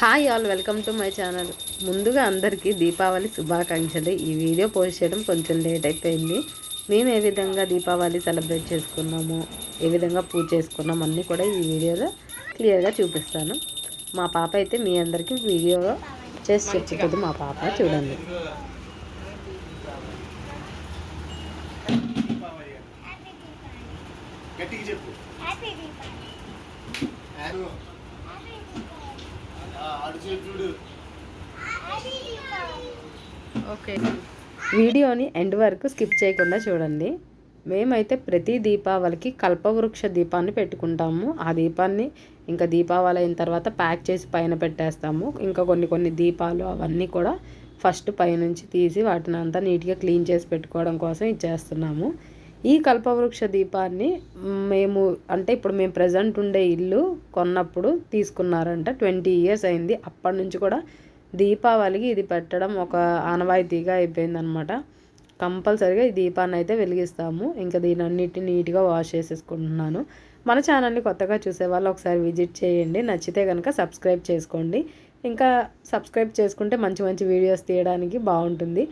Hi all welcome to my channel. ముందుగా అందరికీ దీపావళి శుభాకాంక్షలు. ఈ వీడియో పోస్ట్ చేయడం కొంచెం లేట్ అయిపోయింది. మేము ఏ విధంగా దీపావళి సెలబ్రేట్ చేసుకున్నాము ఏ విధంగా పూజ చేసుకున్నాము అన్నీ కూడా ఈ వీడియోలో క్లియర్గా చూపిస్తాను. మా పాప అయితే మీ అందరికీ వీడియో చేసి చెప్పుతుంది మా పాప చూడండి. చెప్పు ఆరు. ఆ, అటు చేయి చూడు ఓకే. వీడియోని ఎండ్ వరకు స్కిప్ చేయకుండా చూడండి. మేమైతే ప్రతి దీపావళికి కల్పవృక్ష దీపాన్ని పెట్టుకుంటాము. ఆ దీపాన్ని ఇంకా దీపావళి అయిన తర్వాత ప్యాక్ చేసి పైన పెట్టేస్తాము. ఇంకా కొన్ని కొన్ని దీపాలు అవన్నీ కూడా ఫస్ట్ పైనుంచి తీసి వాటిని అంతా నీట్గా క్లీన్ చేసి పెట్టుకోవడం కోసం ఇచ్చేస్తున్నాము. ఈ కల్పవృక్ష దీపాన్ని మేము అంటే ఇప్పుడు మేము ప్రజెంట్ ఉండే ఇల్లు కొన్నప్పుడు తీసుకున్నారంట. ట్వంటీ ఇయర్స్ అయింది. అప్పటి నుంచి కూడా దీపావళికి ఇది పెట్టడం ఒక ఆనవాయితీగా అయిపోయిందనమాట కంపల్సరీగా ఈ దీపాన్ని అయితే వెలిగిస్తాము. ఇంకా దీని అన్నిటిని నీట్గా వాష్ చేసేసుకుంటున్నాను. మన ఛానల్ని కొత్తగా చూసే వాళ్ళు ఒకసారి విజిట్ చేయండి. నచ్చితే కనుక సబ్స్క్రైబ్ చేసుకోండి. ఇంకా సబ్స్క్రైబ్ చేసుకుంటే మంచి మంచి వీడియోస్ తీయడానికి బాగుంటుంది.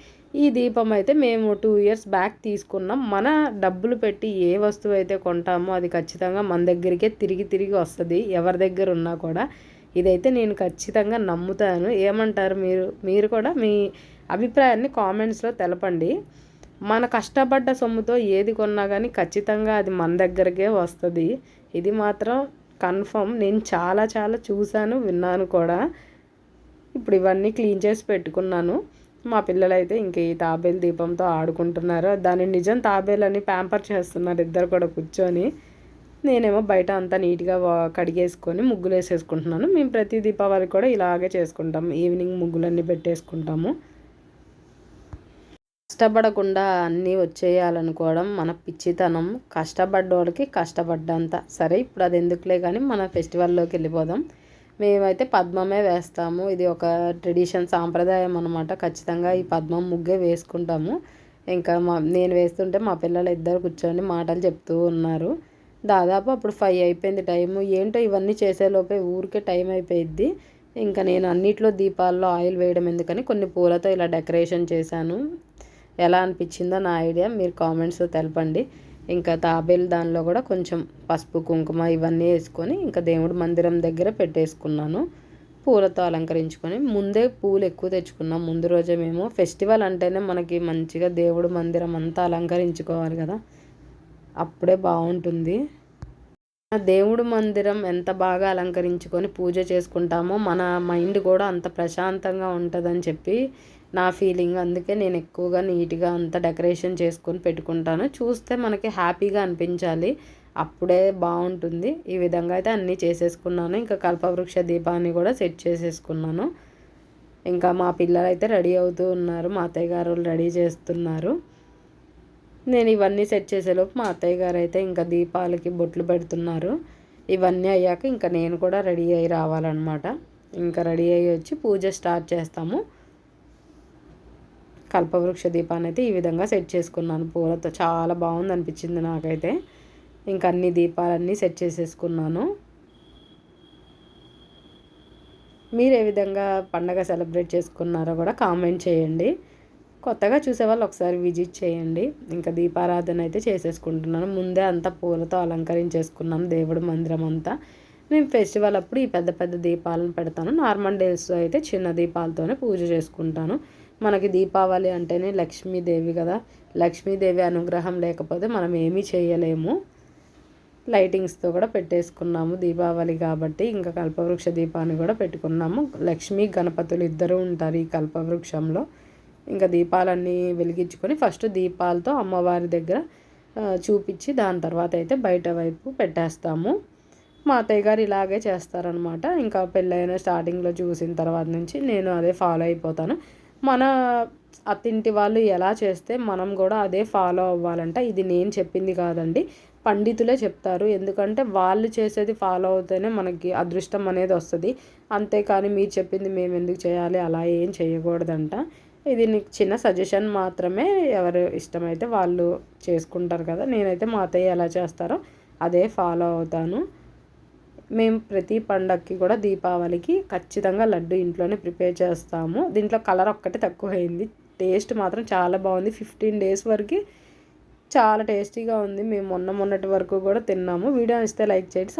ఈ దీపం అయితే మేము టూ ఇయర్స్ బ్యాక్ తీసుకున్నాం. మన డబ్బులు పెట్టి ఏ వస్తువు అయితే కొంటామో అది ఖచ్చితంగా మన దగ్గరికే తిరిగి తిరిగి వస్తుంది. ఎవరి దగ్గర ఉన్నా కూడా ఇదైతే నేను ఖచ్చితంగా నమ్ముతాను. ఏమంటారు మీరు? మీరు కూడా మీ అభిప్రాయాన్ని కామెంట్స్లో తెలపండి. మన కష్టపడ్డ సొమ్ముతో ఏది కొన్నా కానీ ఖచ్చితంగా అది మన దగ్గరకే వస్తుంది. ఇది మాత్రం కన్ఫర్మ్ నేను చాలా చాలా చూశాను విన్నాను కూడా. ఇప్పుడు ఇవన్నీ క్లీన్ చేసి పెట్టుకున్నాను. మా పిల్లలైతే ఇంక ఈ తాబేలు దీపంతో ఆడుకుంటున్నారు. దాన్ని నిజం తాబేలని ప్యాంపర్ చేస్తున్నారు ఇద్దరు కూడా కూర్చొని. నేనేమో బయట అంతా నీట్గా కడిగేసుకొని ముగ్గులు వేసేసుకుంటున్నాను మేము ప్రతి దీపావళి కూడా ఇలాగే చేసుకుంటాం. ఈవినింగ్ ముగ్గులన్నీ పెట్టేసుకుంటాము. కష్టపడకుండా అన్నీ వచ్చేయాలనుకోవడం మన పిచ్చితనం. కష్టపడ్డోళ్ళకి కష్టపడ్డంత. సరే ఇప్పుడు అది ఎందుకులే కానీ మన ఫెస్టివల్లోకి వెళ్ళిపోదాం. మేమైతే పద్మమే వేస్తాము. ఇది ఒక ట్రెడిషన్ సాంప్రదాయం అనమాట ఖచ్చితంగా ఈ పద్మం ముగ్గే వేసుకుంటాము. ఇంకా మా నేను వేస్తుంటే మా పిల్లలు ఇద్దరు కూర్చొని మాటలు చెప్తూ ఉన్నారు. దాదాపు అప్పుడు ఫైవ్ అయిపోయింది టైము ఏంటో ఇవన్నీ చేసేలోపే ఊరికే టైం అయిపోయిద్ది. ఇంకా నేను అన్నిట్లో దీపాల్లో ఆయిల్ వేయడం ఎందుకని కొన్ని పూలతో ఇలా డెకరేషన్ చేశాను. ఎలా అనిపించిందో నా ఐడియా. మీరు కామెంట్స్ తెలపండి. ఇంకా తాబేలు దానిలో కూడా కొంచెం పసుపు కుంకుమ ఇవన్నీ వేసుకొని ఇంకా దేవుడు మందిరం దగ్గర పెట్టేసుకున్నాను. పూలతో అలంకరించుకొని ముందే పూలు ఎక్కువ తెచ్చుకున్నాం. ముందు రోజే మేము ఫెస్టివల్ అంటేనే మనకి మంచిగా దేవుడు మందిరం అంతా అలంకరించుకోవాలి కదా. అప్పుడే బాగుంటుంది. దేవుడు మందిరం ఎంత బాగా అలంకరించుకొని పూజ చేసుకుంటామో మన మైండ్ కూడా అంత ప్రశాంతంగా ఉంటుందని చెప్పి నా ఫీలింగ్ అందుకే నేను ఎక్కువగా నీట్గా అంతా డెకరేషన్ చేసుకొని పెట్టుకుంటాను. చూస్తే మనకి హ్యాపీగా అనిపించాలి. అప్పుడే బాగుంటుంది. ఈ విధంగా అయితే అన్నీ చేసేసుకున్నాను. ఇంకా కల్పవృక్ష దీపాన్ని కూడా సెట్ చేసేసుకున్నాను. ఇంకా మా పిల్లలు అయితే రెడీ అవుతూ ఉన్నారు. మా అత్తయ్య గారు రెడీ చేస్తున్నారు. నేను ఇవన్నీ సెట్ చేసేలోపు మా అత్తయ్య గారు అయితే ఇంకా దీపాలకి బొట్లు పెడుతున్నారు. ఇవన్నీ అయ్యాక ఇంకా నేను కూడా రెడీ అయ్యి రావాలన్నమాట. ఇంకా రెడీ అయ్యి వచ్చి పూజ స్టార్ట్ చేస్తాము. కల్పవృక్ష దీపాన్ని అయితే ఈ విధంగా సెట్ చేసుకున్నాను. పూలతో చాలా బాగుంది అనిపించింది నాకైతే. ఇంకా అన్ని దీపాలన్నీ సెట్ చేసేసుకున్నాను. మీరు ఏ విధంగా పండగ సెలబ్రేట్ చేసుకున్నారో కూడా కామెంట్ చేయండి. కొత్తగా చూసేవాళ్ళు ఒకసారి విజిట్ చేయండి. ఇంకా దీపారాధన అయితే చేసేసుకుంటున్నాను. ముందే అంతా పూలతో అలంకరించేసుకున్నాను దేవుడు మందిరం అంతా. మేము ఫెస్టివల్ అప్పుడు ఈ పెద్ద పెద్ద దీపాలను పెడతాను. నార్మల్ డేస్లో అయితే చిన్న దీపాలతోనే పూజ చేసుకుంటాను. మనకి దీపావళి అంటేనే లక్ష్మీదేవి కదా. లక్ష్మీదేవి అనుగ్రహం లేకపోతే మనం ఏమీ చేయలేము. లైటింగ్స్తో కూడా పెట్టేసుకున్నాము దీపావళి కాబట్టి. ఇంకా కల్పవృక్ష దీపాన్ని కూడా పెట్టుకున్నాము. లక్ష్మీ గణపతులు ఇద్దరు ఉంటారు ఈ కల్పవృక్షంలో. ఇంకా దీపాలన్నీ వెలిగించుకొని ఫస్ట్ దీపాలతో అమ్మవారి దగ్గర చూపించి దాని తర్వాత అయితే బయట వైపు పెట్టేస్తాము. మా అత్తయ్య గారు ఇలాగే చేస్తారనమాట ఇంకా పెళ్ళైన స్టార్టింగ్లో చూసిన తర్వాత నుంచి నేను అదే ఫాలో అయిపోతాను. మన అత్తింటి వాళ్ళు ఎలా చేస్తే మనం కూడా అదే ఫాలో అవ్వాలంట. ఇది నేను చెప్పింది కాదండి. పండితులే చెప్తారు. ఎందుకంటే వాళ్ళు చేసేది ఫాలో అవుతేనే మనకి అదృష్టం అనేది వస్తుంది. అంతేకాని మీరు చెప్పింది మేము ఎందుకు చేయాలి? అలా ఏం చేయకూడదంట. ఇది నీకు చిన్న సజెషన్ మాత్రమే ఎవరు ఇష్టమైతే వాళ్ళు చేసుకుంటారు కదా. నేనైతే మా అత్తయ్య ఎలా చేస్తారో అదే ఫాలో అవుతాను. మేము ప్రతి పండక్కి కూడా దీపావళికి ఖచ్చితంగా లడ్డు ఇంట్లోనే ప్రిపేర్ చేస్తాము. దీంట్లో కలర్ ఒక్కటే తక్కువ అయింది టేస్ట్ మాత్రం చాలా బాగుంది. ఫిఫ్టీన్ డేస్ వరకు చాలా టేస్టీగా ఉంది. మేము మొన్న మొన్నటి వరకు కూడా తిన్నాము. వీడియో ఇస్తే లైక్ చేయండి